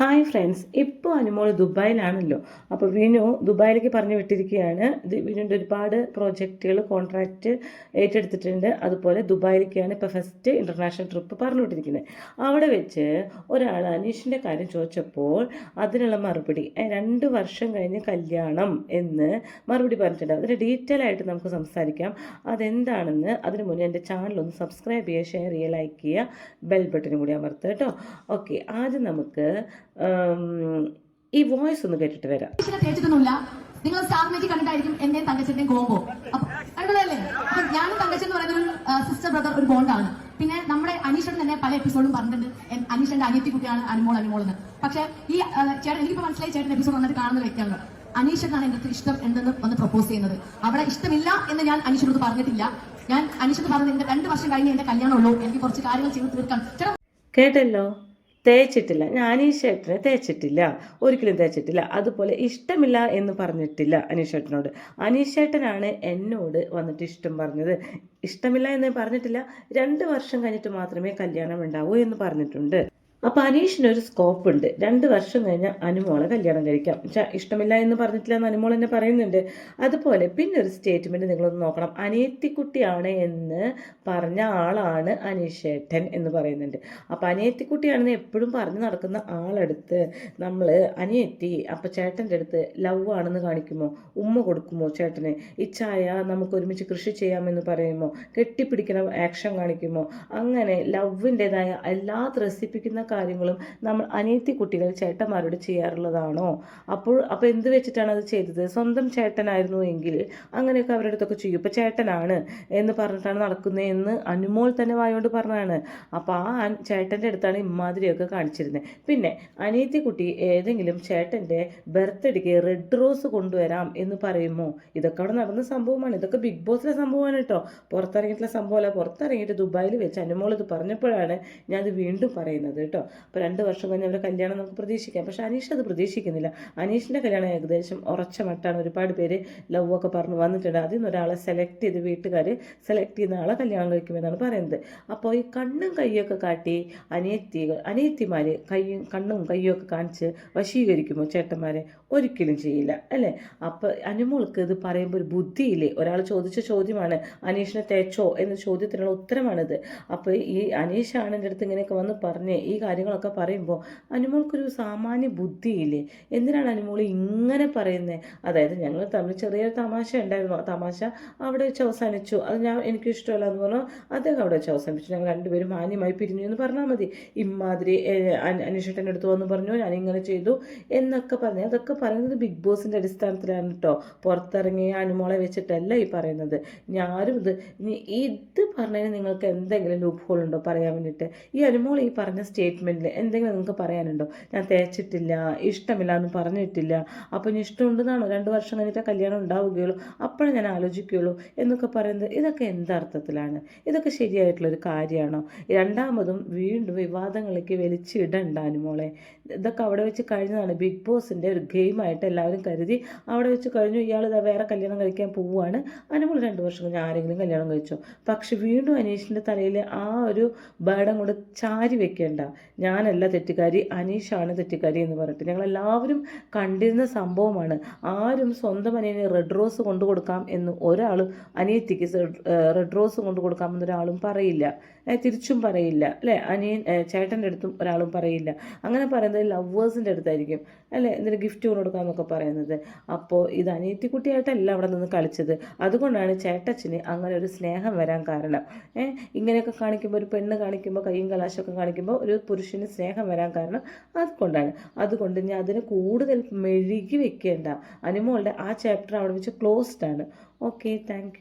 Hi friends ഇപ്പോൾ അനുമോൾ ദുബായിലാണല്ലോ. അപ്പോൾ വിനു ദുബായിലേക്ക് പറഞ്ഞു വിട്ടിരിക്കുകയാണ്. വിനുവിന്റെ ഒരുപാട് പ്രോജക്റ്റുകൾ കോൺട്രാക്റ്റ് ഏറ്റെടുത്തിട്ടുണ്ട്. അതുപോലെ ദുബായിലേക്കാണ് ഇപ്പോൾ ഫസ്റ്റ് ഇന്റർനാഷണൽ ട്രിപ്പ് പറഞ്ഞു വിട്ടിരിക്കുന്നത് അവിടെ വെച്ച് ഒരാൾ അനീഷിന്റെ കാര്യം ചോദിച്ചപ്പോൾ അതിനുള്ള മറുപടി രണ്ട് വർഷം കഴിഞ്ഞ് കല്യാണം എന്ന് മറുപടി പറഞ്ഞിട്ടുണ്ട്. അതിന് ഡീറ്റെയിൽ ആയിട്ട് നമുക്ക് സംസാരിക്കാം. അതെന്താണെന്ന് അതിന് മുന്നേ എന്റെ ചാനലൊന്ന് സബ്സ്ക്രൈബ് ചെയ്യുക ഷെയർ ചെയ്യുക ലൈക്ക് ചെയ്യുക ബെൽ ബട്ടനും കൂടി അമർത്തുക കേട്ടോ. ഓക്കെ ആദ്യം നമുക്ക് ഈ വോയിസ് ഒന്ന് കേട്ടിട്ട് വരാം. കേട്ടിട്ടൊന്നുമില്ല. നിങ്ങൾ സ്റ്റാർ കണ്ടിട്ടായിരിക്കും എന്റെയും തങ്കച്ചന്റെയും കോമ്പോ അപ്പൊ ഞാനും തങ്കച്ചൻ എന്ന് പറയുന്ന ഒരു സിസ്റ്റർ ബ്രദർ ഒരു ബോണ്ടാണ് പിന്നെ നമ്മുടെ അനീഷൻ തന്നെ പല എപ്പിസോഡും പറഞ്ഞിട്ടുണ്ട്. അനീഷന്റെ അനിയത്തി കുട്ടിയാണ് അനുമോൾ അനുമോൾ എന്ന്. പക്ഷെ ഈ ചേട്ടൻ എനിക്കിപ്പോ മനസ്സിലായി ചേട്ടൻ എപ്പിസോഡ് വന്നിട്ട് കാണുന്ന വ്യക്തിയാണ്. അനീഷനാണ് എന്റെ ഇഷ്ടം എന്തെന്ന് ഒന്ന് പ്രപ്പോസ് ചെയ്യുന്നത്. അവിടെ ഇഷ്ടമില്ല എന്ന് ഞാൻ അനീഷിനോട് പറഞ്ഞിട്ടില്ല. ഞാൻ അനീഷിനോട് പറഞ്ഞത് എന്റെ രണ്ട് വർഷം കഴിഞ്ഞ് എന്റെ കല്യാണമുള്ളൂ. എനിക്ക് കുറച്ച് കാര്യങ്ങൾ ചെയ്ത് തീർക്കാൻ. കേട്ടല്ലോ? തേച്ചിട്ടില്ല. ഞാൻ ഈ ഷർട്ടിനെ തേച്ചിട്ടില്ല. ഒരിക്കലും തേച്ചിട്ടില്ല. അതുപോലെ ഇഷ്ടമില്ല എന്ന് പറഞ്ഞിട്ടില്ല അനീഷേട്ടനോട് അനീഷേട്ടനാണ് എന്നോട് വന്നിട്ട് ഇഷ്ടം പറഞ്ഞത്. ഇഷ്ടമില്ല എന്ന് പറഞ്ഞിട്ടില്ല. രണ്ട് വർഷം കഴിഞ്ഞിട്ട് മാത്രമേ കല്യാണം ഉണ്ടാവൂ എന്ന് പറഞ്ഞിട്ടുണ്ട്. അപ്പോൾ അനീഷിനൊരു സ്കോപ്പ് ഉണ്ട്. രണ്ട് വർഷം കഴിഞ്ഞാൽ അനുമോളെ കല്യാണം കഴിക്കാം. പക്ഷേ ഇഷ്ടമില്ല എന്ന് പറഞ്ഞിട്ടില്ല എന്ന് അനുമോൾ എന്നെ പറയുന്നുണ്ട്. അതുപോലെ പിന്നെ ഒരു സ്റ്റേറ്റ്മെന്റ് നിങ്ങളൊന്ന് നോക്കണം. അനിയത്തിക്കുട്ടിയാണ് എന്ന് പറഞ്ഞ ആളാണ് അനീഷേട്ടൻ എന്ന് പറയുന്നുണ്ട്. അപ്പോൾ അനിയത്തിക്കുട്ടിയാണെന്ന് എപ്പോഴും പറഞ്ഞു നടക്കുന്ന ആളെടുത്ത് നമ്മൾ അനിയത്തി അപ്പോൾ ചേട്ടന്റെ അടുത്ത് ലവ് ആണെന്ന് കാണിക്കുമോ? ഉമ്മ കൊടുക്കുമോ ചേട്ടന്? ഇച്ഛായ നമുക്ക് ഒരുമിച്ച് കൃഷി ചെയ്യാമെന്ന് പറയുമോ? കെട്ടിപ്പിടിക്കുന്ന ആക്ഷൻ കാണിക്കുമോ? അങ്ങനെ ലവിന്റെതായ എല്ലാ ത്രസിപ്പിക്കുന്ന കാര്യങ്ങളും നമ്മൾ അനിയത്തി കുട്ടികൾ ചേട്ടന്മാരോട് ചെയ്യാറുള്ളതാണോ? അപ്പോൾ അപ്പോൾ എന്ത് വെച്ചിട്ടാണ് അത് ചെയ്തത്? സ്വന്തം ചേട്ടനായിരുന്നു എങ്കിൽ അങ്ങനെയൊക്കെ അവരുടെ അടുത്തൊക്കെ ചെയ്യും. ഇപ്പോൾ ചേട്ടനാണ് എന്ന് പറഞ്ഞിട്ടാണ് നടക്കുന്നത് എന്ന് അനുമോൾ തന്നെ വായോണ്ട് പറഞ്ഞതാണ്. അപ്പോൾ ആ ചേട്ടന്റെ അടുത്താണ് ഇമാതിരിയൊക്കെ കാണിച്ചിരുന്നത്. പിന്നെ അനിയത്തി കുട്ടി ഏതെങ്കിലും ചേട്ടന്റെ ബർത്ത്ഡേക്ക് റെഡ് റോസ് കൊണ്ടുവരാം എന്ന് പറയുമോ? ഇതൊക്കെ അവിടെ നടന്ന സംഭവമാണ്. ഇതൊക്കെ ബിഗ് ബോസിലെ സംഭവമാണ് കേട്ടോ. പുറത്തിറങ്ങിയിട്ടുള്ള സംഭവമല്ല. പുറത്തിറങ്ങിയിട്ട് ദുബായിൽ വെച്ച് അനുമോൾ ഇത് പറഞ്ഞപ്പോഴാണ് ഞാനത് വീണ്ടും പറയുന്നത് കേട്ടോ. അപ്പോൾ രണ്ട് വർഷം കഴിഞ്ഞ് അവരുടെ കല്യാണം നമുക്ക് പ്രതീക്ഷിക്കാം. പക്ഷേ അനീഷ് അത് പ്രതീക്ഷിക്കുന്നില്ല. അനീഷിന്റെ കല്യാണം ഏകദേശം ഉറച്ച മട്ടാണ്. ഒരുപാട് പേര് ലവ് ഒക്കെ പറഞ്ഞ് വന്നിട്ടുണ്ട്. അതിൽ നിന്ന് ഒരാളെ സെലക്ട് ചെയ്ത് വീട്ടുകാർ സെലക്ട് ചെയ്യുന്ന ആളെ കല്യാണം കഴിക്കുമെന്നാണ് പറയുന്നത്. അപ്പോൾ ഈ കണ്ണും കൈയൊക്കെ കാട്ടി അനിയത്തികൾ അനിയത്തിമാർ കൈയും കണ്ണും കൈയും ഒക്കെ കാണിച്ച് വശീകരിക്കുമോ ചേട്ടന്മാരെ? ഒരിക്കലും ചെയ്യില്ല അല്ലേ? അപ്പോൾ അനുമോൾക്ക് ഇത് പറയുമ്പോൾ ഒരു ബുദ്ധിയില്ലേ? ഒരാൾ ചോദിച്ച ചോദ്യമാണ് അനീഷിനെ തേച്ചോ? എന്ന ചോദ്യത്തിനുള്ള ഉത്തരമാണിത്. അപ്പോൾ ഈ അനീഷാണ് എന്റെ അടുത്ത് ഇങ്ങനെയൊക്കെ വന്ന് പറഞ്ഞ് ഈ കാര്യങ്ങളൊക്കെ പറയുമ്പോൾ അനുമോൾക്കൊരു സാമാന്യ ബുദ്ധിയില്ലേ? എന്തിനാണ് അനുമോൾ ഇങ്ങനെ പറയുന്നത് അതായത് ഞങ്ങൾ തമ്മിൽ ചെറിയൊരു തമാശ ഉണ്ടായിരുന്നു. ആ തമാശ അവിടെ വെച്ച് അവസാനിച്ചു. അത് ഞാൻ എനിക്ക് ഇഷ്ടമല്ല എന്ന് പറഞ്ഞു. അദ്ദേഹം അവിടെ വെച്ച് അവസാനിപ്പിച്ചു. ഞങ്ങൾ രണ്ടുപേരും മാന്യമായി പിരിഞ്ഞു എന്ന് പറഞ്ഞാൽ മതി. ഇമാതിരി അനീഷേട്ടന്റെ അടുത്ത് വന്ന് പറഞ്ഞു ഞാൻ ഇങ്ങനെ ചെയ്തു എന്നൊക്കെ പറഞ്ഞു. അതൊക്കെ പറയുന്നത് ബിഗ് ബോസിന്റെ അടിസ്ഥാനത്തിലാണ് കേട്ടോ പുറത്തിറങ്ങിയ അനുമോളെ വെച്ചിട്ടല്ല ഈ പറയുന്നത്. ഞാനും ഇത് ഇത് പറഞ്ഞതിന് നിങ്ങൾക്ക് എന്തെങ്കിലും ലൂപ്പ് ഹോൾ ഉണ്ടോ പറയാൻ വേണ്ടിയിട്ട്? ഈ അനുമോൾ ഈ പറഞ്ഞ സ്റ്റേറ്റ്മെന്റിൽ എന്തെങ്കിലും നിങ്ങൾക്ക് പറയാനുണ്ടോ? ഞാൻ തേച്ചിട്ടില്ല ഇഷ്ടമില്ല എന്ന് പറഞ്ഞിട്ടില്ല അപ്പോൾ ഇനി ഇഷ്ടമുണ്ടെന്നാണോ? രണ്ട് വർഷം കഴിഞ്ഞിട്ട് കല്യാണം ഉണ്ടാവുകയുള്ളൂ അപ്പോഴേ ഞാൻ ആലോചിക്കുകയുള്ളൂ എന്നൊക്കെ പറയുന്നത്. ഇതൊക്കെ എന്തർത്ഥത്തിലാണ് ഇതൊക്കെ ശരിയായിട്ടുള്ളൊരു കാര്യമാണോ? രണ്ടാമതും വീണ്ടും വിവാദങ്ങളിലേക്ക് വലിച്ചിടണ്ടാനും മോളെ ഇതൊക്കെ അവിടെ വെച്ച് കഴിഞ്ഞതാണ് ബിഗ് ബോസിന്റെ ഒരു ഗെയിമായിട്ട് എല്ലാവരും കരുതി. അവിടെ വെച്ച് കഴിഞ്ഞു ഇയാൾ ഇതാ വേറെ കല്യാണം കഴിക്കാൻ പോവുകയാണ് അനുമോൾ രണ്ട് വർഷം കഴിഞ്ഞ് ആരെങ്കിലും കല്യാണം കഴിച്ചോ? പക്ഷെ വീണ്ടും അനീഷിന്റെ തലയിൽ ആ ഒരു ബേഡം കൂടെ ചാരി വെക്കേണ്ട ഞാനല്ല തെറ്റുകാരി അനീഷാണ് തെറ്റുകാരി എന്ന് പറഞ്ഞിട്ട്. ഞങ്ങളെല്ലാവരും കണ്ടിരുന്ന സംഭവമാണ്. ആരും സ്വന്തം അനിയനെ റെഡ് റോസ് കൊണ്ടു കൊടുക്കാം എന്ന് ഒരാളും അനിയത്തിക്ക് റെഡ് റോസ് കൊണ്ടു കൊടുക്കാമെന്ന് ഒരാളും പറയില്ല. തിരിച്ചും പറയില്ല. അല്ലേ? അനിയൻ ചേട്ടന്റെ അടുത്തും ഒരാളും പറയില്ല. അങ്ങനെ പറയുന്നത് ലവേഴ്സിന്റെ അടുത്തായിരിക്കും. അല്ലേ? എന്തൊരു ഗിഫ്റ്റ് കൊടുക്കാമെന്നൊക്കെ പറയുന്നത്. അപ്പോൾ ഇത് അനിയത്തിക്കുട്ടിയായിട്ടല്ല അവിടെ നിന്ന് കളിച്ചത്. അതുകൊണ്ടാണ് ചേട്ടച്ചന് അങ്ങനെ ഒരു സ്നേഹം വരാൻ കാരണം. ഇങ്ങനെയൊക്കെ കാണിക്കുമ്പോൾ ഒരു പെണ്ണ് കാണിക്കുമ്പോൾ കയ്യും കലാശമൊക്കെ കാണിക്കുമ്പോൾ ഒരു പുരുഷന് സ്നേഹം വരാൻ കാരണം അതുകൊണ്ടാണ്. അതുകൊണ്ട് ഞാൻ അതിന് കൂടുതൽ മെഴുകി വെക്കേണ്ട. അനുമോളുടെ ആ ചാപ്റ്റർ അവിടെ വെച്ച് ക്ലോസ്ഡ് ആണ്. Okay thank